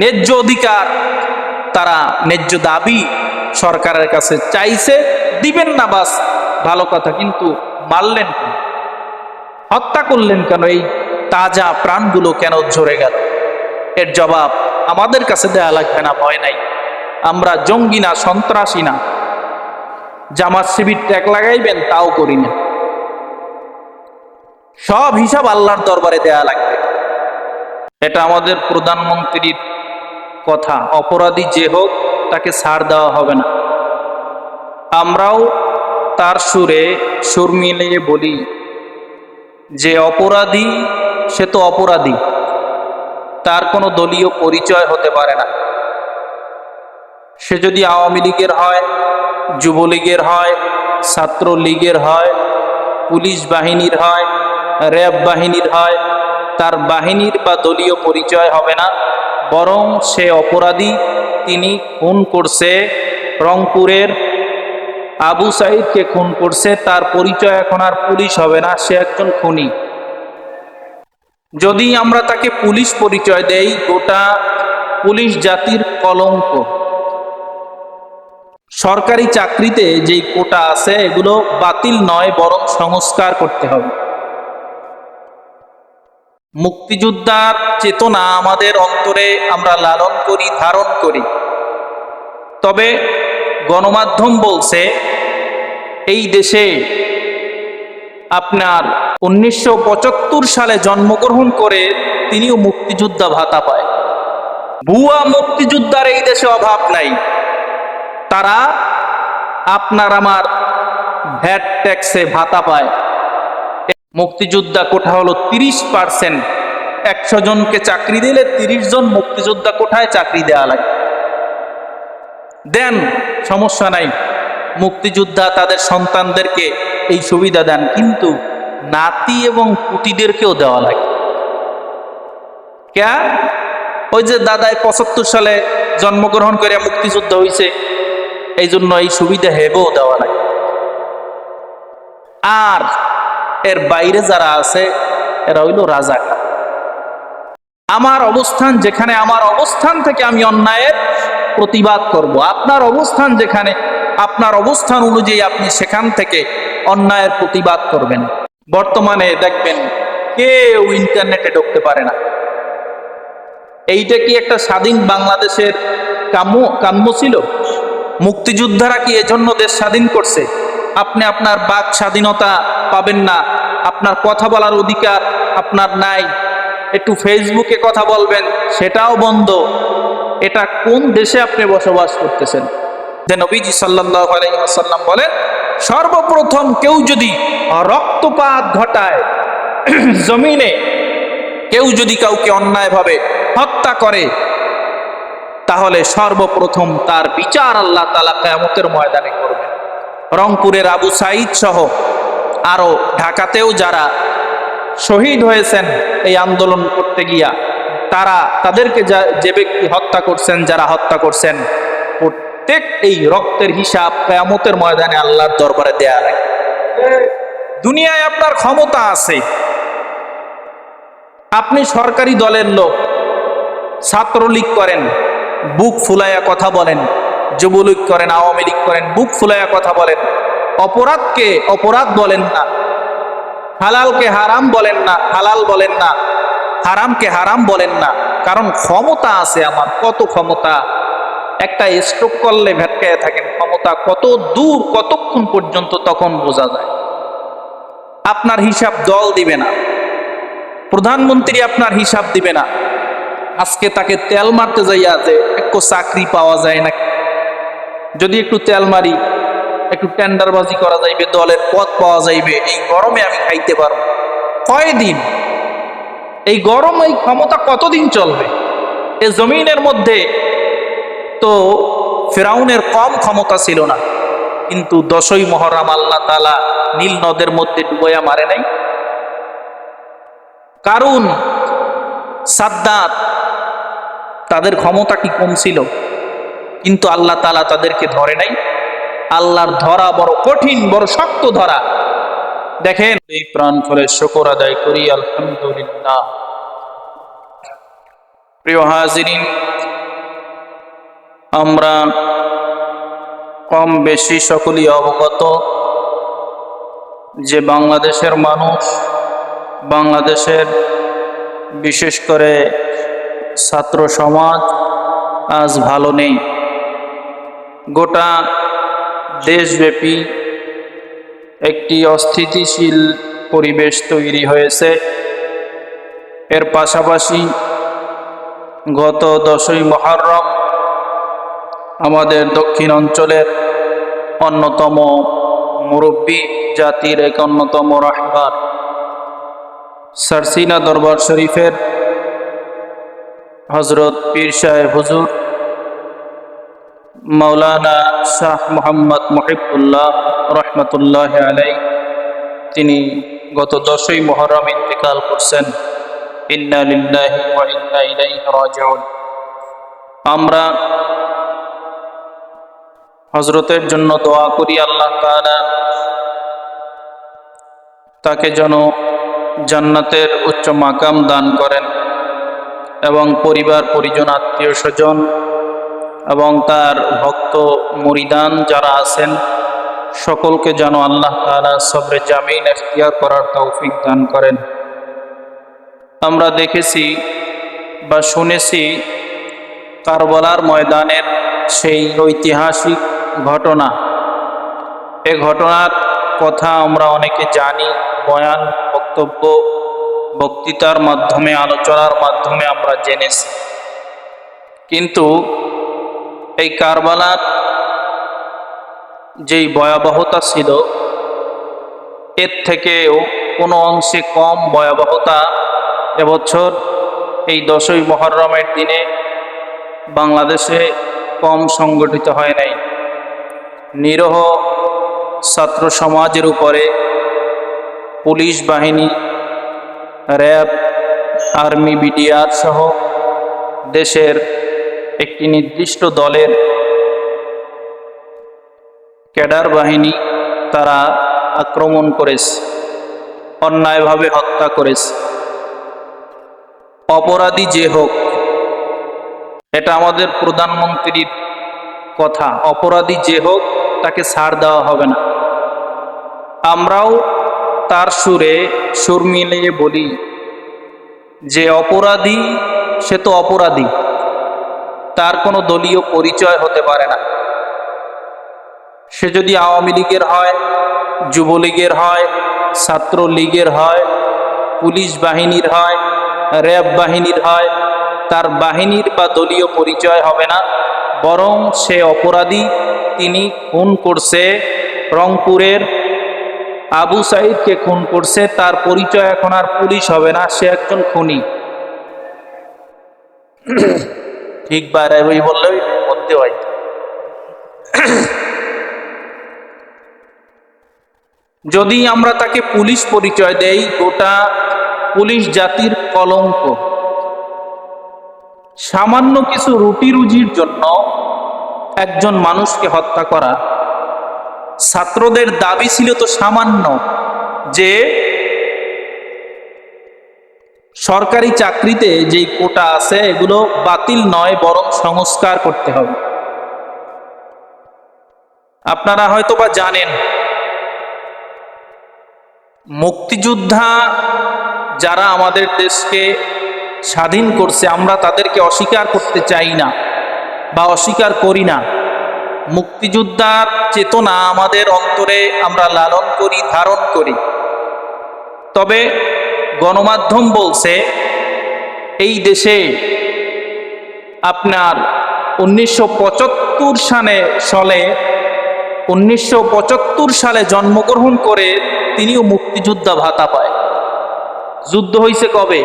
ন্যায্য অধিকার তারা ন্যায্য দাবি সরকারের কাছে চাইছে। দিবেন না বাস, ভালো কথা, কিন্তু মারলেন হত্যা করলেন কেন? এই তাজা প্রাণগুলো কেন ঝরে গেল? এর জবাব আমাদের কাছে দেয়া লাগবে না, ভয় নাই। আমরা জঙ্গি না, সন্ত্রাসী না। জামাত শিবির ট্যাগ লাগাইবেন, তাও করি না। সব হিসাব আল্লাহর দরবারে দেয়া লাগবে। এটা আমাদের প্রধানমন্ত্রীর কথা, অপরাধী যে হোক, তাকে ছাড় দেওয়া হবে না। আমরাও তার সুরে সুর মিলিয়ে বলি, যে অপরাধী, সে তো অপরাধী। তার কোনো দলীয় পরিচয় হতে পারে না। সে যদি আওয়ামী লীগের হয়, যুবলীগের হয় ছাত্র লীগের হয়, পুলিশ বাহিনীর হয়, র্যাব বাহিনীর হয়, তার বাহিনীর বা দলীয় পরিচয় হবে না। বরং সে অপরাধী তিনি খুন করছে রংপুরের আবু সাইদকে খুন করছে, তার পরিচয় এখন আর পুলিশ হবে না, সে একজন খুনি। যদি আমরা তাকে পুলিশ পরিচয় দেই, গোটা পুলিশ জাতির কলঙ্ক। সরকারি চাকরিতে যেই কোটা আছে, এগুলো বাতিল নয়, বরং সংস্কার করতে হবে। মুক্তিযোদ্ধার চেতনা আমাদের অন্তরে আমরা লালন করি, ধারণ করি। তবে গণমাধ্যম বলছে, এই দেশে আপনার উনিশশো পঁচাত্তর সালে জন্মগ্রহণ করে তিনিও মুক্তিযোদ্ধা ভাতা পায়। ভুয়া মুক্তিযোদ্ধার এই দেশে অভাব নাই। তারা আপনার আমার ভ্যাট ট্যাক্সে ভাতা পায়। মুক্তিযোদ্ধা কোঠা হলো তিরিশ পার্সেন্ট। একশো জনকে চাকরি দিলে তিরিশ জন মুক্তিযোদ্ধা কোঠায় চাকরি দেওয়া লাগে। দেন, সমস্যা নাই। মুক্তিযোদ্ধা তাদের সন্তানদেরকে এই সুবিধা দেন, কিন্তু নাতি এবং পুতিদেরকেও দেওয়া লাগে। ক্যা? ওই যে দাদায় পঁচাত্তর সালে জন্মগ্রহণ করে মুক্তিযুদ্ধ হয়েছে এই জন্য এই সুবিধা হেবেও দেওয়া লাগে। আর এর বাইরে যারা আছে, এরা হইল রাজাকার। আমার অবস্থান যেখানে, আমার অবস্থান থেকে আমি অন্যায়ের প্রতিবাদ করব। আপনার অবস্থান যেখানে, আপনার অবস্থান অনুযায়ী আপনি সেখান থেকে অন্যায়ের প্রতিবাদ করবেন। বর্তমানে দেখবেন কেউ ইন্টারনেটে ঢুকতে পারে না। এইটা কি একটা স্বাধীন বাংলাদেশের কাম্য কাম্য ছিল? মুক্তিযোদ্ধারা কি এজন্য দেশ স্বাধীন করছে? আপনি আপনার বাক স্বাধীনতা পাবেন না। আপনার কথা বলার অধিকার আপনার নাই। একটু ফেসবুকে কথা বলবেন, সেটাও বন্ধ। এটা কোন দেশে আপনি বসবাস করতেছেন? যে নবীজি সাল্লাহ আলাইসাল্লাম বলেন, সর্বপ্রথম কেউ যদি রক্তপাত ঘটায় জমিনে, কেউ যদি কাউকে অন্যায়ভাবে হত্যা করে, তাহলে সর্বপ্রথম তার বিচার আল্লাহ তালা কেমতের ময়দানে করবেন। রংপুরের আবু সাইদ সহ আরও ঢাকাতেও যারা শহীদ হয়েছেন এই আন্দোলন করতে গিয়া, তারা তাদেরকে যা, যে ব্যক্তি হত্যা করছেন, যারা হত্যা করছেন, প্রত্যেক এই রক্তের হিসাব কেয়ামতের ময়দানে আল্লাহর দরবারে দেয়া লাগে। দুনিয়ায় আপনার ক্ষমতা আছে। আপনি সরকারি দলের লোক, ছাত্রলীগ করেন, বুক ফুলাইয়া কথা বলেন যুবলীগ করেন, আওয়ামী লীগ করেন, বুক ফুলাইয়া কথা বলেন। অপরাধকে অপরাধ বলেন না। হালালকে হারাম বলেন না, হালাল বলেন না। হারামকে হারাম বলেন না। কারণ ক্ষমতা আছে আমার, কত ক্ষমতা? একটা স্ট্রোক করলে ভেটকায় থাকেন, ক্ষমতা কত দূর, কতক্ষণ পর্যন্ত তখন বোঝা যায়। আপনার হিসাব দল দিবে না। প্রধানমন্ত্রী আপনার হিসাব দিবে না। আজকে তাকে তেল মারতে যাইয়া যে একটু চাকরি পাওয়া যায় না যদি একটু তেল মারি, একটু টেন্ডারবাজি করা যাইবে, দলের পথ পাওয়া যাইবে, এই গরমে আমি খাইতে পারব। কয়দিন এই গরম, এই ক্ষমতা কতদিন চলবে? এ জমিনের মধ্যে তো ফেরাউনের কম ক্ষমতা ছিল না, কিন্তু দশই মহরম আল্লাহ তালা নীল নদের মধ্যে ডুবইয়া মারে নাই। কারণ সাদ্দাত, তাদের ক্ষমতা কি কম ছিল? কিন্তু আল্লাহ তালা তাদেরকে ধরে নাই। আল্লাহর ধরা বড় কঠিন, বড় শক্ত ধরা। দেখেন, এই প্রাণ করে শকর আদায় করি, আলহামদুলিল্লাহ। প্রিয় হাজিরিন, আমরা কম বেশি সকলেই অবগত যে বাংলাদেশের মানুষ, বাংলাদেশের বিশেষ করে ছাত্র সমাজ আজ ভালো নেই। গোটা দেশব্যাপী একটি অস্থিতিশীল পরিবেশ তৈরি হয়েছে। এর পাশাপাশি গত দশই মহরম আমাদের দক্ষিণ অঞ্চলের অন্যতম মুরব্বী জাতির এক অন্যতম রাহবার সারসিনা দরবার শরীফের হজরত পীর সাহেব হুজুর মাওলানা শাহ মোহাম্মদ মহিবুল্লাহ রহমতুল্লাহ আলাই তিনি গত দশই মহরম ইন্তেকাল করছেন। আমরা হজরতের জন্য দোয়া করি আল্লাহ তাকে যেন জান্নাতের উচ্চ মাকাম দান করেন এবং পরিবার, পরিজন আত্মীয় স্বজন এবং তার ভক্ত মরিদান যারা আছেন, সকলকে যেন আল্লাহ তাআলা সবরে জামিন এখতিয়ার করার তৌফিক দান করেন। আমরা দেখেছি বা শুনেছি কারবালার ময়দানের সেই ঐতিহাসিক ঘটনা। এ ঘটনার কথা আমরা অনেকে জানি, বয়ান, বক্তব্য, বক্তৃতার মাধ্যমে, আলোচনার মাধ্যমে আমরা জেনেছি। কিন্তু এই কারবালার যেই ভয়াবহতা ছিল, এর থেকেও কোনো অংশে কম ভয়াবহতা এবছর এই দশই মহরমের দিনে বাংলাদেশে কম সংগঠিত হয় নাই। নিরহ ছাত্র সমাজের উপরে পুলিশ বাহিনী, র্যাব, আর্মি, বিডিআর সহ দেশের একটি নির্দিষ্ট দলের ক্যাডার বাহিনী তারা আক্রমণ করেছে, অন্যায়ভাবে হত্যা করেছে। অপরাধী যে হোক, এটা আমাদের প্রধানমন্ত্রীর কথা। অপরাধী যে হোক, তাকে ছাড় দেওয়া হবে না। আমরাও তার সুরে সুর মিলিয়ে বলি যে, অপরাধী সে তো অপরাধী। তার কোনো দলীয় পরিচয় হতে পারে না। সে যদি আওয়ামী লীগের হয়, যুবলীগের হয় ছাত্র লীগের হয়, পুলিশ বাহিনীর হয়, র্যাব বাহিনীর হয়, তার বাহিনীর বা দলীয় পরিচয় হবে না, বরং সে অপরাধী, তিনি খুন করছে রংপুরের আবু সাইদকে খুন করছে, তার পরিচয় এখন আর পুলিশ হবে না, সে একজন খুনি। ঠিক বাইরে বই বললেই মধ্যে হয়। যদি আমরা তাকে পুলিশ পরিচয় দেই, গোটা পুলিশ জাতির কলঙ্ক। সামান্য কিছু রুটি রুজির জন্য একজন মানুষকে হত্যা করা। ছাত্রদের দাবি ছিল তো সামান্য যে সরকারি চাকরিতে যেই কোটা আছে, এগুলো বাতিল নয়, বরং সংস্কার করতে হবে। আপনারা হয়তো বা জানেন, মুক্তিযোদ্ধা যারা আমাদের দেশকে স্বাধীন করছে, আমরা তাদেরকে অস্বীকার করতে চাই না বা অস্বীকার করি না। মুক্তিযোদ্ধার চেতনা আমাদের অন্তরে আমরা লালন করি, ধারণ করি। তবে গণমাধ্যম বলছে, এই দেশে আপনার উনিশশো পঁচাত্তর সালে সালে, উনিশশো পঁচাত্তর সালে জন্মগ্রহণ করে তিনিও মুক্তিযোদ্ধা ভাতা পায়। যুদ্ধ হয়েছে কবে?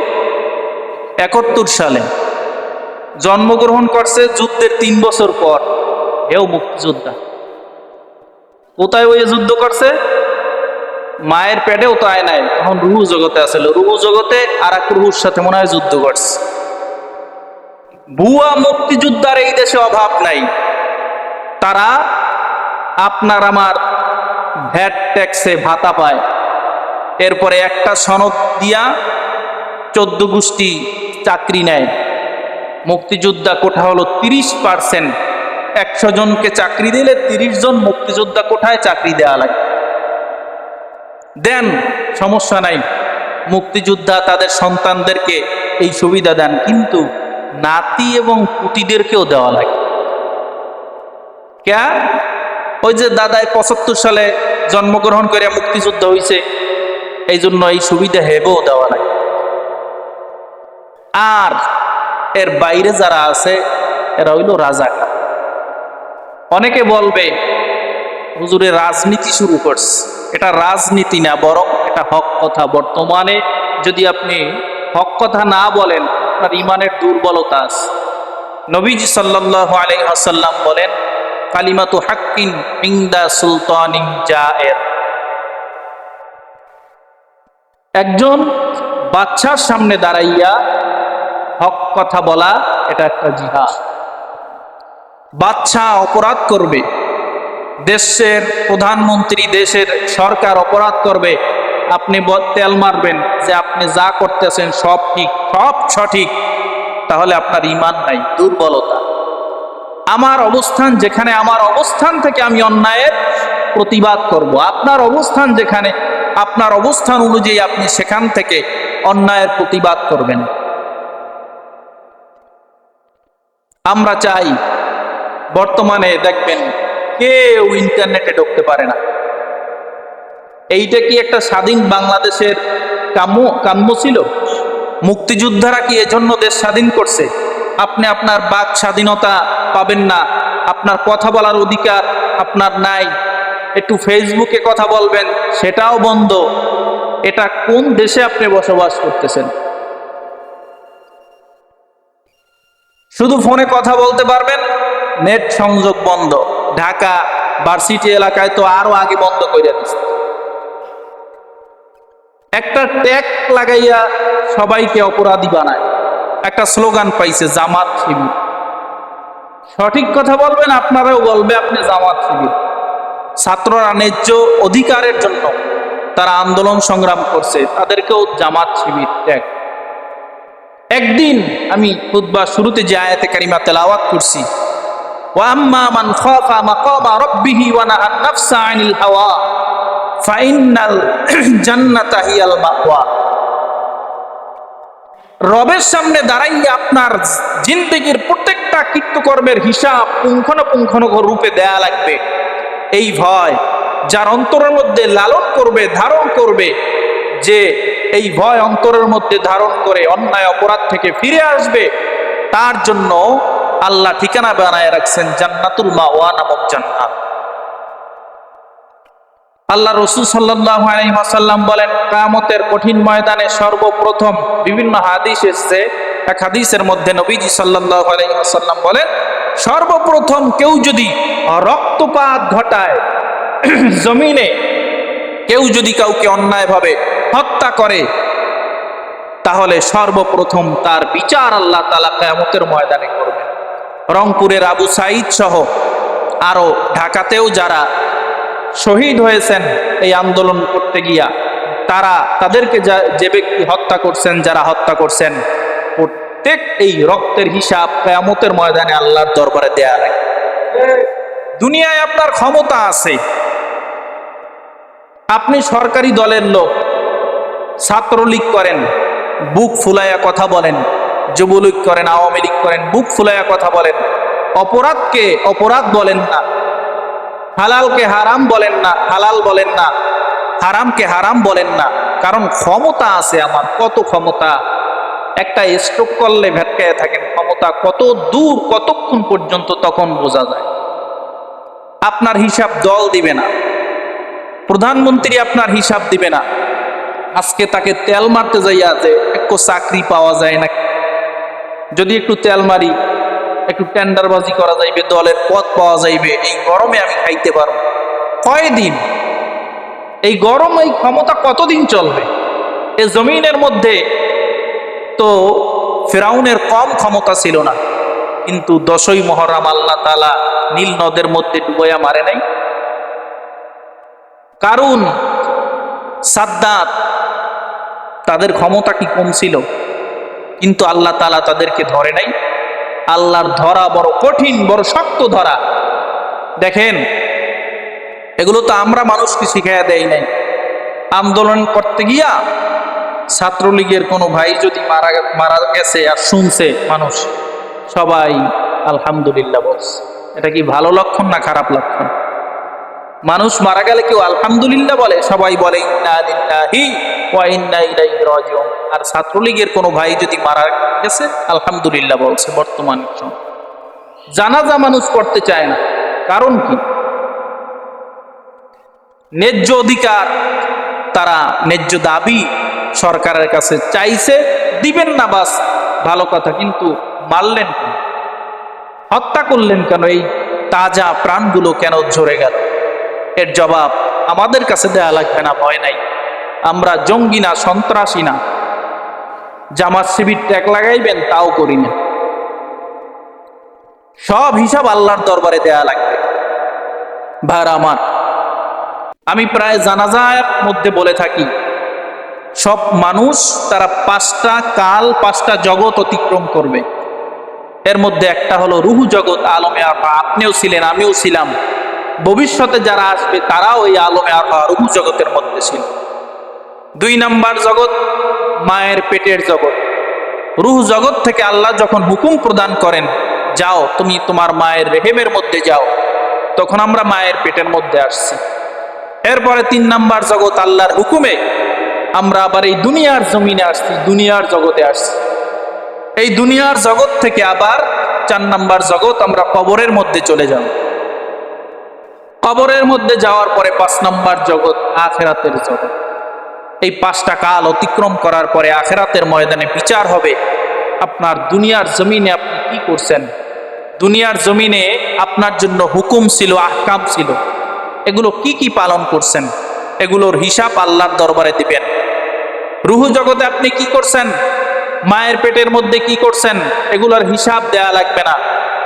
একাত্তর সালে। জন্মগ্রহণ করছে যুদ্ধের তিন বছর পর। এও মুক্তিযোদ্ধা। কোথায় ওই যুদ্ধ করছে? মায়ের পেটেও তো আয় নাই, তখন রুহু জগতে আসলে। রুহু জগতে আর এক রুহুর সাথে মনে হয় যুদ্ধ করছে। ভুয়া মুক্তিযোদ্ধার এই দেশে অভাব নাই। তারা আপনার আমার ভ্যাট ট্যাক্সে ভাতা পায়। এরপরে একটা সনদ দিয়া চোদ্দ গোষ্ঠী চাকরি নেয়। মুক্তিযোদ্ধা কোঠা হলো তিরিশ পার্সেন্ট। একশো জনকে চাকরি দিলে তিরিশ জন মুক্তিযোদ্ধা কোঠায় চাকরি দেওয়া লাগে। দেন, সমস্যা নাই। মুক্তিযোদ্ধা তাদের সন্তানদেরকে এই সুবিধা দেন, কিন্তু নাতি এবং পুতিদেরকেও দেওয়া লাগে। ক্যা? ওই যে দাদায় পঁচাত্তর সালে জন্মগ্রহণ করে মুক্তিযুদ্ধ হয়েছে এই জন্য এই সুবিধা হেবেও দেওয়া লাগে। আর এর বাইরে যারা আছে, এরা হইল রাজাকার। অনেকে বলবে, হুজুরে রাজনীতি শুরু করছে। এটা রাজনীতি না, বরং এটা হক কথা। বর্তমানে যদি আপনি হক কথা না বলেন, আপনার ইমানের দুর্বলতা আছে। নবীজি সাল্লাহ আলাইহাসাল্লাম বলেন, কালিমাতু হাক্কিন ইংদা সুলতানিন জায়ের। একজন বাচ্চার সামনে দাঁড়াইয়া হক কথা বলা, এটা একটা জিহাদ। বাচ্চা অপরাধ করবে। দেশের প্রধানমন্ত্রী, দেশের সরকার অপরাধ করবে, আপনি তেল মারবেন যে আপনি যা করতেছেন সব ঠিক, সব সঠিক, তাহলে আপনার ইমান নাই, দুর্বলতা। আমার অবস্থান যেখানে, আমার অবস্থান থেকে আমি অন্যায়ের প্রতিবাদ করব। আপনার অবস্থান যেখানে, আপনার অবস্থান অনুযায়ী আপনি সেখান থেকে অন্যায়ের প্রতিবাদ করবেন। আমরা চাই, বর্তমানে দেখবেন কেউ ইন্টারনেটে ঢুকতে পারে না। এইটা কি একটা স্বাধীন বাংলাদেশের কাম্য কাম্য ছিল? মুক্তিযোদ্ধারা কি এজন্য দেশ স্বাধীন করছে? আপনি আপনার বাক স্বাধীনতা পাবেন না। আপনার কথা বলার অধিকার আপনার নাই। একটু ফেসবুকে কথা বলবেন, সেটাও বন্ধ। এটা কোন দেশে আপনি বসবাস করতেছেন? শুধু ফোনে কথা বলতে পারবেন, নেট সংযোগ বন্ধ। ঢাকা ভার্সিটি এলাকায় তো আরও আগে বন্ধ করে দিচ্ছে একটা ট্যাগ লাগাইয়া সবাইকে অপরাধী বানায়। একটা স্লোগান পাইছে, জামাত শিবির। সঠিক কথা বলবেন, আপনারাও বলবে আপনি জামাত শিবির। ছাত্ররা ন্যায্য অধিকারের জন্য তারা আন্দোলন সংগ্রাম করছে, তাদেরকেও জামাত শিবির ট্যাগ একদিন আমি খুতবা শুরুতে যে আয়াতে কারিমা তেলাওয়াত করছি ওয়াম্মা মান খাফা মাকামা রাব্বিহি ওয়া নাহা নাফসা আনিল হাওয়া ফাইনাল জান্নাতা হিয়াল মাওয়া। রবের সামনে দাঁড়াইয়া আপনার জিন্দগির প্রত্যেকটা কৃত্যকর্মের হিসাব পুঙ্খানুপুঙ্খানু রূপে দেয়া লাগবে। এই ভয় যার অন্তরের মধ্যে লালন করবে, ধারণ করবে, যে এই ভয় অন্তরের মধ্যে ধারণ করে অন্যায় অপরাধ থেকে ফিরে আসবে, তার জন্য আল্লাহ ঠিকানা বানায় রাখছেন জান্নাতুল মাওয়া নামক জান্নাত। আল্লাহ রসুল সাল্লাম বলেন কামতের কঠিন ময়দানে সর্বপ্রথম বিভিন্ন হাদিস এসছে। এক হাদিসের মধ্যে নবীজি সাল্লাম বলেন, সর্বপ্রথম কেউ যদি রক্তপাত ঘটায়, জমিনে কেউ যদি কাউকে অন্যায়ভাবে হত্যা করে, তাহলে সর্বপ্রথম তার বিচার আল্লাহ তালা কেয়ামতের ময়দানে করবেন। রংপুরের আবু সাইদ সহ আরও ঢাকাতেও যারা শহীদ হয়েছেন এই আন্দোলন করতে গিয়া, তারা তাদেরকে যে ব্যক্তি হত্যা করছেন, যারা হত্যা করছেন, প্রত্যেক এই রক্তের হিসাব কেয়ামতের ময়দানে আল্লাহর দরবারে দেয়া লাগে। দুনিয়ায় আপনার ক্ষমতা আছে। আপনি সরকারি দলের লোক, ছাত্রলীগ করেন, বুক ফুলাইয়া কথা বলেন যুবলীগ করেন, আওয়ামী লীগ করেন, বুক ফুলাইয়া কথা বলেন অপরাধকে অপরাধ বলেন না। হালালকে হারাম বলেন না, হালাল বলেন না। হারামকে হারাম বলেন না। কারণ ক্ষমতা আছে আমার, কত ক্ষমতা? একটা স্ট্রোক করলে ভেটকায় থাকেন, ক্ষমতা কত দূর, কতক্ষণ পর্যন্ত তখন বোঝা যায়। আপনার হিসাব দল দিবে না। প্রধানমন্ত্রী আপনার হিসাব দিবে না। আজকে তাকে তেল মারতে যাইয়া যে, একটু চাকরি পাওয়া যায় না যদি একটু তেল মারি, একটু টেন্ডারবাজি করা যাইবে, দলের পথ পাওয়া যাইবে, এই গরমে আমি খাইতে পারব। কয়দিন? এই গরম, এই ক্ষমতা কতদিন চলবে? এই জমিনের মধ্যে তো ফেরাউনের কম ক্ষমতা ছিল না, কিন্তু দশই মহরম আল্লাহ তালা নীল নদের মধ্যে ডুবাইয়া মারে নাই। কারণ সাদ্দাত, তাদের ক্ষমতা কি কম ছিল? কিন্তু আল্লাহ তালা তাদেরকে ধরে নাই। আল্লাহর ধরা বড় কঠিন, বড় শক্ত ধরা। দেখেন, এগুলো তো আমরা মানুষকে শিখাইয়া দেয় নাই। আন্দোলন করতে গিয়া ছাত্রলীগের কোনো ভাই যদি মারা মারা গেছে আর শুনছে মানুষ, সবাই আলহামদুলিল্লাহ বলছে। এটা কি ভালো লক্ষণ না খারাপ লক্ষণ? মানুষ মারা গেলে কেউ আলহামদুলিল্লাহ বলে, সবাই বলে আর ছাত্রলীগের কোনো ভাই যদি মারা গেছে, আলহামদুলিল্লাহ বলছে, বর্তমান। জানাজা মানুষ করতে চায় না। কারণ কি? ন্যায্য অধিকার তারা ন্যায্য দাবি সরকারের কাছে চাইছে, দিবেন না বাস, ভালো কথা, কিন্তু মারলেন? হত্যা করলেন কেন? এই তাজা প্রাণগুলো কেন ঝরে গেল? এর জবাব আমাদের কাছে দেয়া লাগবে না, ভয় নাই। আমরা জঙ্গি না, সন্ত্রাসী না। জামাত শিবির ট্যাগ লাগাইবেন, তাও করি না। সব হিসাব আল্লাহর দরবারে দেয়া লাগবে। ভার আমার, আমি প্রায় জানাজার মধ্যে বলে থাকি, সব মানুষ তারা পাঁচটা কাল, পাঁচটা জগৎ অতিক্রম করবে। এর মধ্যে একটা হলো রুহু জগৎ, আলমে আপনিও ছিলেন, আমিও ছিলাম। ভবিষ্যতে যারা আসবে, তারাও এই আলমে রুহু জগতের মধ্যে ছিল। দুই নাম্বার জগৎ, মায়ের পেটের জগৎ। রুহ জগৎ থেকে আল্লাহ যখন হুকুম প্রদান করেন, যাও, তুমি তোমার মায়ের রেহেমের মধ্যে যাও। তখন আমরা মায়ের পেটের মধ্যে আসছি। এরপরে তিন নাম্বার জগৎ আল্লাহর হুকুমে, আমরা আবার এই দুনিয়ার জমিনে আসছি, দুনিয়ার জগতে আসছি। এই দুনিয়ার জগৎ থেকে আবার চার নাম্বার জগৎ আমরা কবরের মধ্যে চলে যাব। কবরের মধ্যে যাওয়ার পরে পাঁচ নম্বর জগৎ, আখেরাতের জগৎ। এই পাঁচটা কাল অতিক্রম করার পরে আখেরাতের ময়দানে বিচার হবে। আপনার দুনিয়ার জমিনে আপনি কি করছেন? দুনিয়ার জমিনে আপনার জন্য হুকুম ছিল, আহকাম ছিল। এগুলো কি কি পালন করছেন? এগুলোর হিসাব আল্লাহর দরবারে দিবেন। রুহু জগতে আপনি কি করছেন? মায়ের পেটের মধ্যে কি করছেন? এগুলোর হিসাব দেয়া লাগবে না।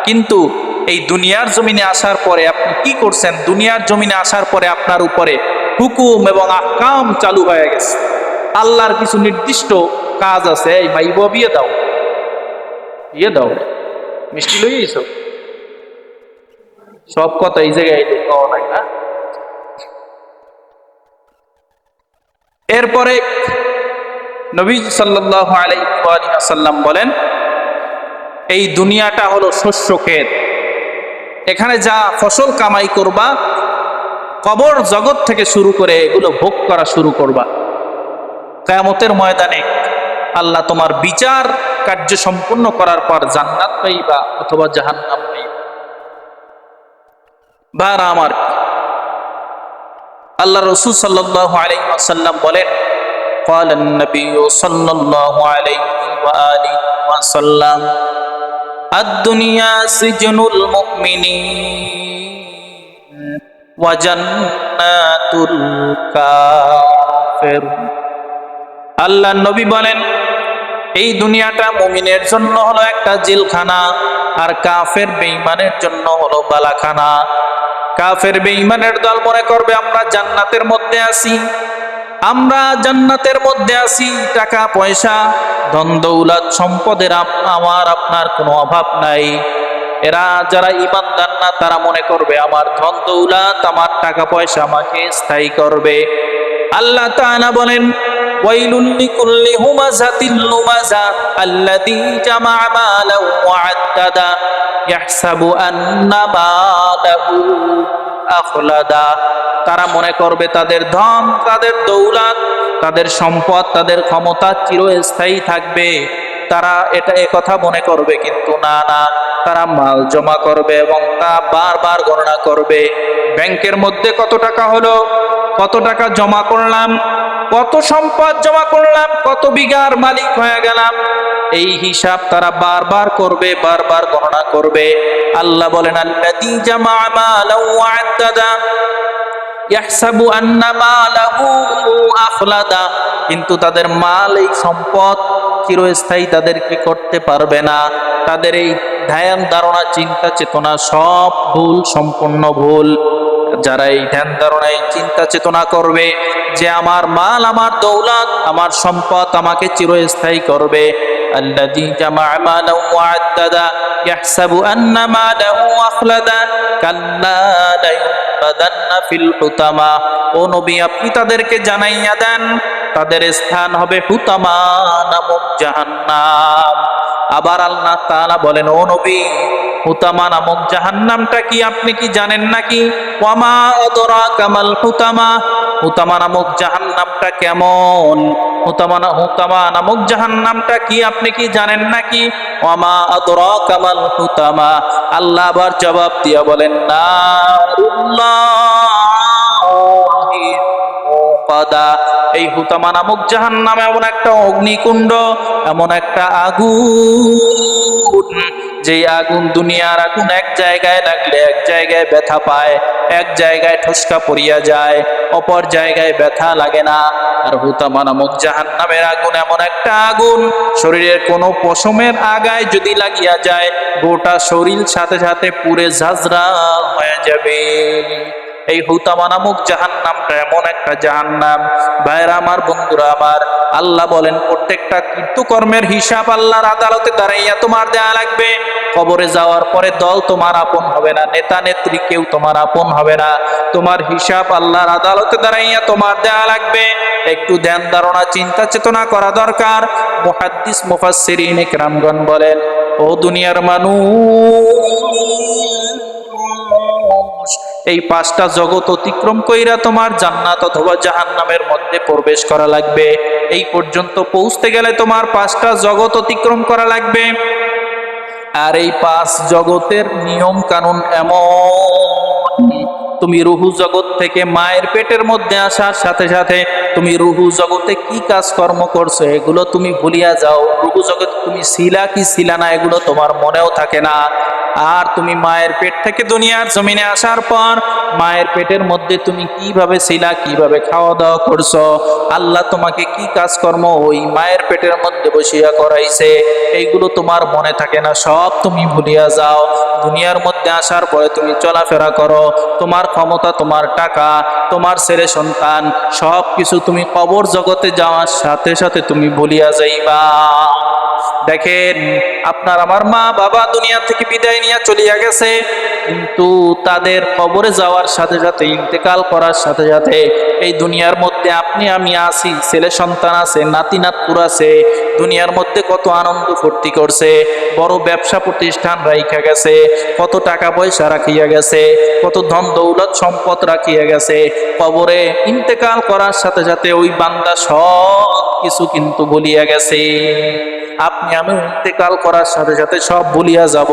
কিন্তু এই দুনিয়ার জমিনে আসার পরে আপনি কি করছেন? দুনিয়ার জমিনে আসার পরে আপনার উপরে হুকুম এবং আকাম চালু হয়ে গেছে। আল্লাহর কিছু নির্দিষ্ট কাজ আছে। এই ভাই বিয়ে দাও। বিয়ে দাও। মিষ্টি লই সব কথা এই জায়গায় নাই না। এরপরে নবী সাল্লাল্লাহু আলাইহি ওয়াসাল্লাম বলেন, এই দুনিয়াটা হলো শস্য ক্ষেত। এখানে যা ফসল কামাই করবা কবর জগৎ থেকে শুরু করে এগুলো ভোগ করা শুরু করবা কেয়ামতের ময়দানে আল্লাহ তোমার বিচার কার্য সম্পূর্ণ করার পর জান্নাত পাইবা অথবা জাহান্নাম পাইবা ভাড়া আমার আল্লাহ রসুল সাল্লাহ আলাইসাল্লাম বলেন قال النبي صلى الله عليه وآله وسلم الدنيا سجن المؤمنين وجنات الكافر আল্লাহ নবী বলেন এই দুনিয়াটা মুমিনের জন্য হলো একটা জেলখানা আর কাফের বেঈমানের জন্য হলো বালাখানা কাফের বেঈমানের দল মনে করবে আমরা জান্নাতের মধ্যে আছি আমরা জান্নাতের মধ্যে আছি, টাকা, পয়সা, ধন, দৌলত, সম্পদের আমার আপনার কোনো অভাব নাই। এরা যারা ইমানদার না, তারা মনে করবে, আমার ধন, দৌলত, আমার টাকা, পয়সা আমাকে স্থায়ী করবে। আল্লাহ তাআলা বলেন ওয়াইলুল লিকুল্লি হুমাযাতিল লুমাযা আল্লাযী জামা'a মালাও ওয়া ইয়াহসাবু আন্না মালাহু। তারা মনে করবে তাদের ধন, তাদের দৌলত, তাদের সম্পদ, তাদের ক্ষমতা চিরস্থায়ী থাকবে? তারা এটা কথা মনে করবে কিন্তু না না। তারা মাল জমা করবে এবং তা বারবার গণনা করবে। ব্যাংকের মধ্যে কত টাকা হলো? কত টাকা জমা করলাম? কত সম্পদ জমা করলাম? কত বিঘার মালিক হয়ে গেলাম? এই হিসাব তারা বারবার করবে, বারবার গণনা করবে। আল্লাহ বলেন আখলাদা। কিন্তু তাদের মাল এই সম্পদ চিরস্থায়ী তাদেরকে করতে পারবে না। তাদের এই ধ্যান ধারণা, চিন্তা চেতনা সব ভুল, সম্পূর্ণ ভুল। যারা এই ধ্যান ধারণায় চিন্তা চেতনা করবে, যে আমার মাল, আমার দৌলত, আমার সম্পদ আমাকে চিরস্থায়ী করবে। الذي جمع مالا وعددا يحسب أن ماله أخلدا كلا لينبذن في الحطمة ও নবী আপনি তাদেরকে জানাইয়া দেন তাদের স্থান হবে হুতামা নামক জাহান্নাম আবার আল্লাহ তাআলা বলেন ও নবী হুতামা নামক জাহান্নামটা কি আপনি কি জানেন নাকি ওয়ামা অদরা কামাল হুতামা হুতামা নামক জাহান নামটা কেমন? হুতামা হুতামা নামক জাহান নামটা কি আপনি কি জানেন নাকি? ওয়ামা আদর কামাল হুতামা। আল্লাহ আবার জবাব দিয়া বলেন না। এই হুতামা নামক জাহান্নাম এমন একটা অগ্নিকুণ্ড, এমন একটা আগুন যে আগুন দুনিয়ার আগুন এক জায়গায় লাগলে এক জায়গায় ব্যথা পায়, এক জায়গায় ঠুসকা পড়িয়া যায়, অপর জায়গায় ব্যথা লাগে না। আর হুতামা নামক জাহান্নামের আগুন এমন একটা আগুন, শরীরের কোনো পশমের আগায় যদি লাগিয়া যায়, গোটা শরীর সাথে সাথে পুরে ঝাঁঝরা হয়ে যাবে। এই হুতামা নামক জাহান্নামটা এমন একটা জাহান্নাম। ভাইরা আমার, বন্ধুরা আমার, আল্লাহ বলেন, প্রত্যেকটা কৃতকর্মের হিসাব আল্লাহর আদালতে দাঁড়াইয়া তোমার দেয়া লাগবে। কবরে যাওয়ার পরে দল তোমার আপন হবে না, নেতা নেত্রী কেউ তোমার আপন হবে না। তোমার হিসাব আল্লাহর আদালতে দাঁড়াইয়া তোমার দেয়া লাগবে। একটু ধ্যান, ধারণা, চিন্তা, চেতনা করা দরকার। মুহাদ্দিস, মুফাসসিরিন, ইকরামগণ বলেন, ও দুনিয়ার মানুষ এই পাঁচটা জগৎ অতিক্রম কইরা তোমার জান্নাত অথবা জাহান্নামের মধ্যে প্রবেশ করা লাগবে। এই পর্যন্ত পৌঁছতে গেলে তোমার পাঁচটা জগৎ অতিক্রম করা লাগবে। আর এই পাঁচ জগতের নিয়ম কানুন এমন। তুমি রুহু জগৎ থেকে মায়ের পেটের মধ্যে আসার সাথে সাথে তুমি রুহু জগতে কি কাজকর্ম করছ, এগুলো তুমি ভুলিয়া যাও। রুহু জগৎ তুমি ছিলা কি ছিলা না, এগুলো তোমার মনেও থাকে না। আর তুমি মায়ের পেট থেকে দুনিয়ার জমিনে আসার পর মায়ের পেটের মধ্যে তুমি কীভাবে ছিলা কীভাবে খাওয়া দাওয়া করছ? আল্লাহ তোমাকে কি কাজকর্ম ওই মায়ের পেটের মধ্যে বসিয়া করাইছে এইগুলো তোমার মনে থাকে না, সব তুমি ভুলিয়া যাও। দুনিয়ার মধ্যে আসার পরে তুমি চলাফেরা করো। তোমার ক্ষমতা, তোমার টাকা, তোমার ছেলে সন্তান সব কিছু তুমি কবর জগতে যাওয়ার সাথে সাথে তুমি ভুলিয়া যাইবা। দেখেন, আপনার আমার মা বাবা দুনিয়া থেকে বিদায় নিয়ে চলিয়া গেছে, কিন্তু তাদের কবরে যাওয়ার সাথে সাথে, ইন্তেকাল করার সাথে সাথে, এই দুনিয়ার মধ্যে আপনি, আমি আছি, ছেলে সন্তান আছে, নাতি নাতপুর আছে, দুনিয়ার মধ্যে কত আনন্দ ফুর্তি করছে, বড় ব্যবসা প্রতিষ্ঠান রাইখা গেছে, কত টাকা পয়সা রাখিয়া গেছে, কত ধন দৌলত সম্পদ রাখিয়া গেছে, কবরে ইন্তেকাল করার সাথে সাথে ওই বান্দা সব কিছু কিন্তু বলিয়া গেছে। আপনি আমি ইন্তেকাল করার সাথে সাথে সব ভুলিয়া যাব।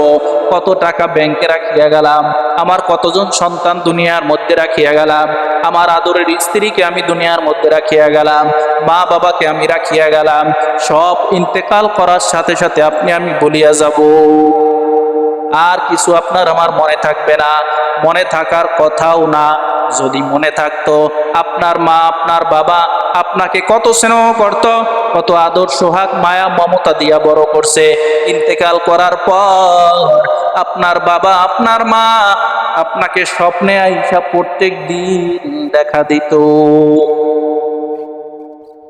কত টাকা ব্যাংকে রাখিয়া গেলাম, আমার কতজন সন্তান দুনিয়ার মধ্যে রাখিয়া গেলাম, আমার আদরের স্ত্রীকে আমি দুনিয়ার মধ্যে রাখিয়া গেলাম মা বাবাকে আমি রাখিয়া গেলাম, সব ইন্তেকাল করার সাথে সাথে আপনি আমি বলিয়া যাব। আর কিছু আপনার আমার মনে থাকবে না, মনে থাকার কথাও না। যদি মনে থাকতো, আপনার মা, আপনার বাবা আপনাকে কত স্নেহ করত, কত আদর, সোহাগ, মায়া, মমতা দিয়া বড় করছে। ইন্তেকাল করার পর আপনার বাবা, আপনার মা আপনাকে স্বপ্নে আইসা প্রত্যেক দিন দেখা দিত।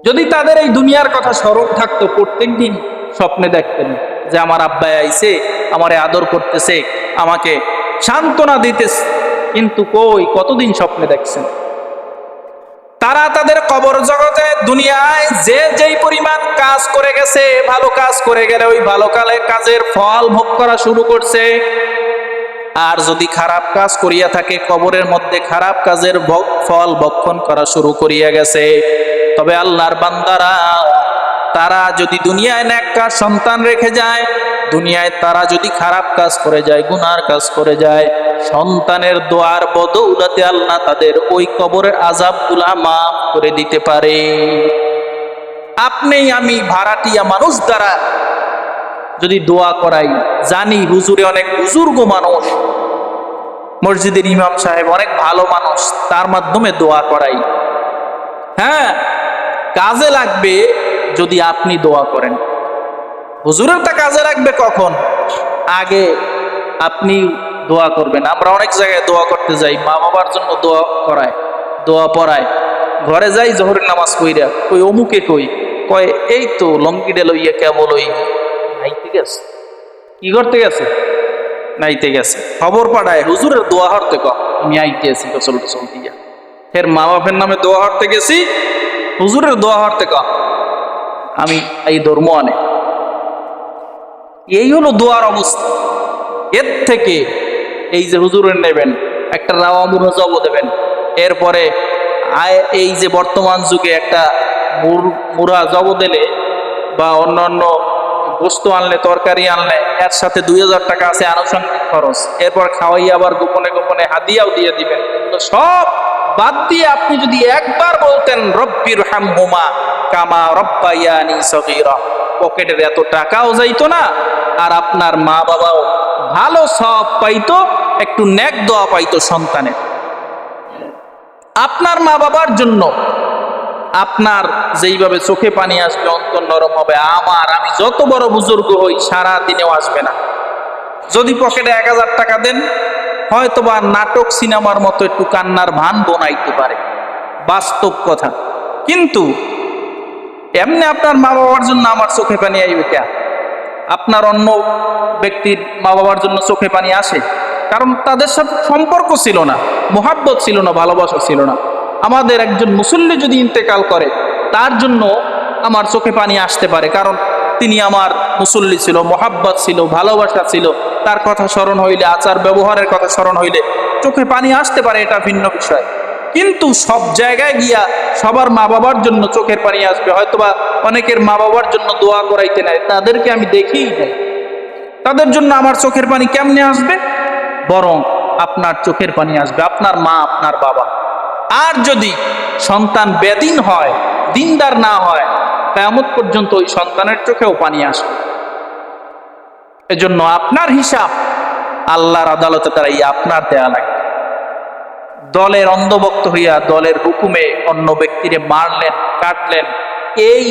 যদি তাদের এই দুনিয়ার কথা স্মরণ থাকতো, প্রত্যেক দিন স্বপ্নে দেখতেন যে আমার আব্বাই আইছে, আমারে আদর করতেছে, আমাকে সান্ত্বনা দিতেছে কিন্তু কই, কতদিন স্বপ্নে দেখছেন? তারা তাদের কবর জগতে, দুনিয়ায় যে যেই পরিমাণ কাজ করে গেছে, ভালো কাজ করে গেলে ওই ভালো কালে কাজের ফল ভোগ করা শুরু করছে। আর যদি খারাপ কাজ করিয়া থাকে, কবরের মধ্যে খারাপ কাজের ফল ভক্ষণ করা শুরু করিয়া গেছে। তবে আল্লাহর বান্দারা, তারা যদি দুনিয়ায় ন্যাক্কার সন্তান রেখে যায় দুনিয়ায় তারা যদি খারাপ কাজ করে যায়, গুনার কাজ করে যায়, সন্তানের দোয়ার বদৌলতে আল্লাহ তাদের ওই কবরের আজাবগুলা মাফ করে দিতে পারে। আপনি আমি ভাড়াটিয়া মানুষ দ্বারা যদি দোয়া করাই, জানি হুজুরে অনেক বুজুর্গ মানুষ, মসজিদের ইমাম সাহেব অনেক ভালো মানুষ, তার মাধ্যমে দোয়া করাই। হ্যাঁ কাজে লাগবে যদি আপনি দোয়া করেন। হুজুরেরটা কাজে রাখবে কখন? আগে আপনি দোয়া করবেন। আমরা অনেক জায়গায় দোয়া করতে যাই মা বাবার জন্য দোয়া করায় দোয়া পড়ায়। ঘরে যাই জহরের নামাজ কইরা কই অমুকে কই? কয় এই তো লঙ্গিডে লইয়া কেবল ওই নাইতে গেছে। কি করতে গেছে? নাইতে গেছে। খবর পাঠায়। হুজুরের দোয়া হরতে ক আমি আইতে আছি গোসল টোসল দিয়া। ফের মা বাপের নামে দোয়া হরতে গেছি হুজুরের দোয়া হরতে ক আমি এই ধর্ম আনে। এই হলো দোয়ার অবস্থা। এর থেকে এই যে হুজুরের নেবেন, একটা রাওয়া মুরজব দেবেন। এরপরে এই যে বর্তমান যুগে একটা মুরা জব দিলে বা অন্যান্য বস্তু আনলে, তরকারি আনলে এর সাথে দুই হাজার টাকা আছে আনুষঙ্গিক খরচ। এরপর খাওয়াই আবার গোপনে গোপনে হাদিয়াও দিয়ে দিবেন। তো সব বাদ দিয়ে আপনি যদি একবার বলতেন রব্বির হামহুমা কামা রব্বাইয়ানি সগীরা। পকেটের এত টাকাও যাইতো না, আর আপনার মা বাবাও ভালো সব পাইতো, একটু ন্যাক দোয়া পাইতো সন্তানের। আপনার মা বাবার জন্য আপনার যেইভাবে চোখে পানি আসবে, অন্তর নরম হবে, আমার, আমি যত বড় বুজুর্গ হই সারা দিনেও আসবে না। যদি পকেটে এক হাজার টাকা দেন হয়তো বা নাটক সিনেমার মতো একটু কান্নার ভান বোনাইতে পারে। বাস্তব কথা। কিন্তু এমনি আপনার মা বাবার জন্য আমার চোখে পানি আইবে কে আপনার অন্য ব্যক্তির মা বাবার জন্য চোখে পানি আসে? কারণ তাদের সাথে সম্পর্ক ছিল না, মোহাব্বত ছিল না, ভালোবাসা ছিল না। আমাদের একজন মুসল্লি যদি ইন্তেকাল করে, তার জন্য আমার চোখে পানি আসতে পারে। কারণ তিনি আমার মুসল্লি ছিল, মোহাব্বত ছিল, ভালোবাসা ছিল। তার কথা স্মরণ হইলে আচার ব্যবহারের কথা স্মরণ হইলে চোখে পানি আসতে পারে, এটা ভিন্ন বিষয়। কিন্তু সব জায়গায় গিয়া সবার মা বাবার জন্য চোখের পানি আসবে। হয়তোবা অনেকের মা বাবার জন্য দোয়া করাইতে নেয় তাদেরকে আমি দেখিই নাই। তাদের জন্য আমার চোখের পানি কেমনে আসবে? বরং আপনার চোখের পানি আসবে, আপনার মা, আপনার বাবা। আর যদি সন্তান বেদিন হয়, দিনদার না হয়, কেয়ামত পর্যন্ত ওই সন্তানের চোখেও পানি আসবে। এজন্য আপনার হিসাব আল্লাহর আদালতে এই আপনার দেয়া লাগবে দলের অন্ধভক্ত হইয়া দলের হুকুমে অন্য ব্যক্তিরে মারলেন, কাটলেন, এই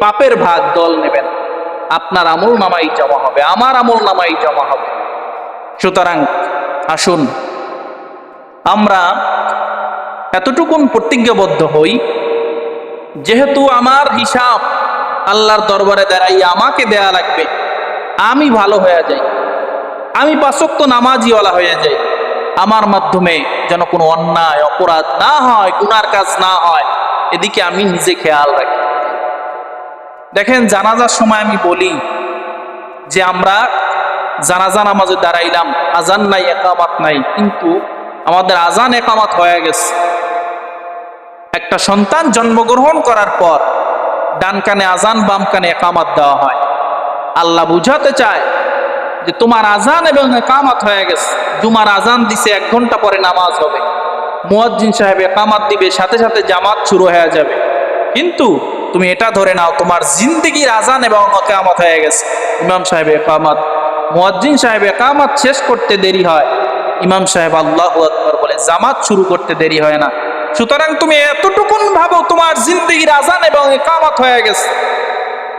পাপের ভাগ দল নেবেন। আপনার আমল নামাই জমা হবে, আমার আমল নামাই জমা হবে। সুতরাং আসুন, আমরা এতটুকুন প্রতিজ্ঞাবদ্ধ হই, যেহেতু আমার হিসাব আল্লাহর দরবারে দাঁড়াই আমাকে দেয়া লাগবে, আমি ভালো হয়ে যাই। আমি পাশক্ত নামাজিওয়ালা হয়ে যাই। আমার মাধ্যমে যেন কোনো অন্যায়, অপরাধ না হয়, গুনার কাজ না হয়, এদিকে আমি নিজে খেয়াল রাখি। দেখেন, জানাজার সময় আমি বলি যে আমরা জানাজা নামাজে দাঁড়াইলাম আজান নাই, একামাত নাই, কিন্তু আমাদের আজান একামাত হয়ে গেছে। একটা সন্তান জন্মগ্রহণ করার পর ডান কানে আজান বাম কানে একামাত দেওয়া হয়। আল্লাহ বুঝাতে চায় যে তোমার আজান এবং একামাত হয়ে গেছে। জুমার আজান দিছে, এক ঘণ্টা পরে নামাজ হবে। মুয়াজ্জিন সাহেব একামাত দিবে, সাথে সাথে জামাত শুরু হয়ে যাবে। কিন্তু তুমি এটা ধরে নাও, তোমার জিন্দিগির আজান এবং একামত হয়ে গেছে। ইমাম সাহেব একামাত, মুয়াজ্জিন সাহেব একামাত শেষ করতে দেরি হয়। ইমাম সাহেব আল্লাহ আকবর বলে, জামাত শুরু করতে দেরি হয় না। সুতরাং তুমি এতটুকুন ভাবো, তোমার জিন্দিগির আজান এবং একামত হয়ে গেছে।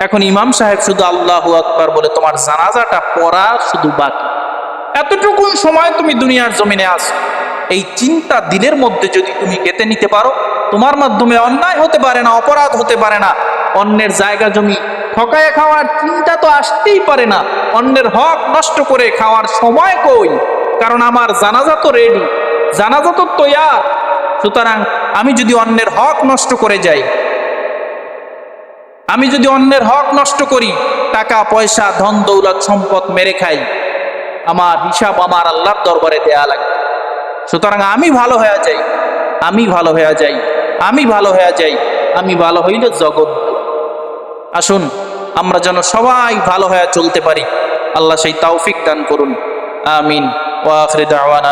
এখন ইমাম সাহেব শুধু আল্লাহ আকবর বলে, তোমার জানাজাটা পড়া শুধু বাকি। এতটুকুন সময় তুমি দুনিয়ার জমিনে আসো এই চিন্তা দিনের মধ্যে যদি তুমি গেতে নিতে পারো, তোমার মাধ্যমে অন্যায় হতে পারে না, অপরাধ হতে পারে না। অন্যের জায়গা জমি ঠকায় খাওয়ার চিন্তা তো আসতেই পারে না। অন্যের হক নষ্ট করে খাওয়ার সময় কই? কারণ আমার জানাজা তো রেডি জানাজা তো তৈয়ার। সুতরাং আমি যদি অন্যের হক নষ্ট করে যাই আমি যদি অন্যের হক নষ্ট করি, টাকা, পয়সা, ধন, দৌলত, সম্পদ মেরে খাই, আমার হিসাব আমার আল্লাহর দরবারে দেয়া লাগে সুতরাং আমি ভালো হয়ে যাই, আমি ভালো হয়ে যাই, আমি ভালো হয়ে যাই, আমি ভালো হইলে জগৎ আসুন, আমরা যেন সবাই ভালো হয়ে চলতে পারি। আল্লাহ সেই তৌফিক দান করুন। আমিন। ওয়া আখির দাওয়ানা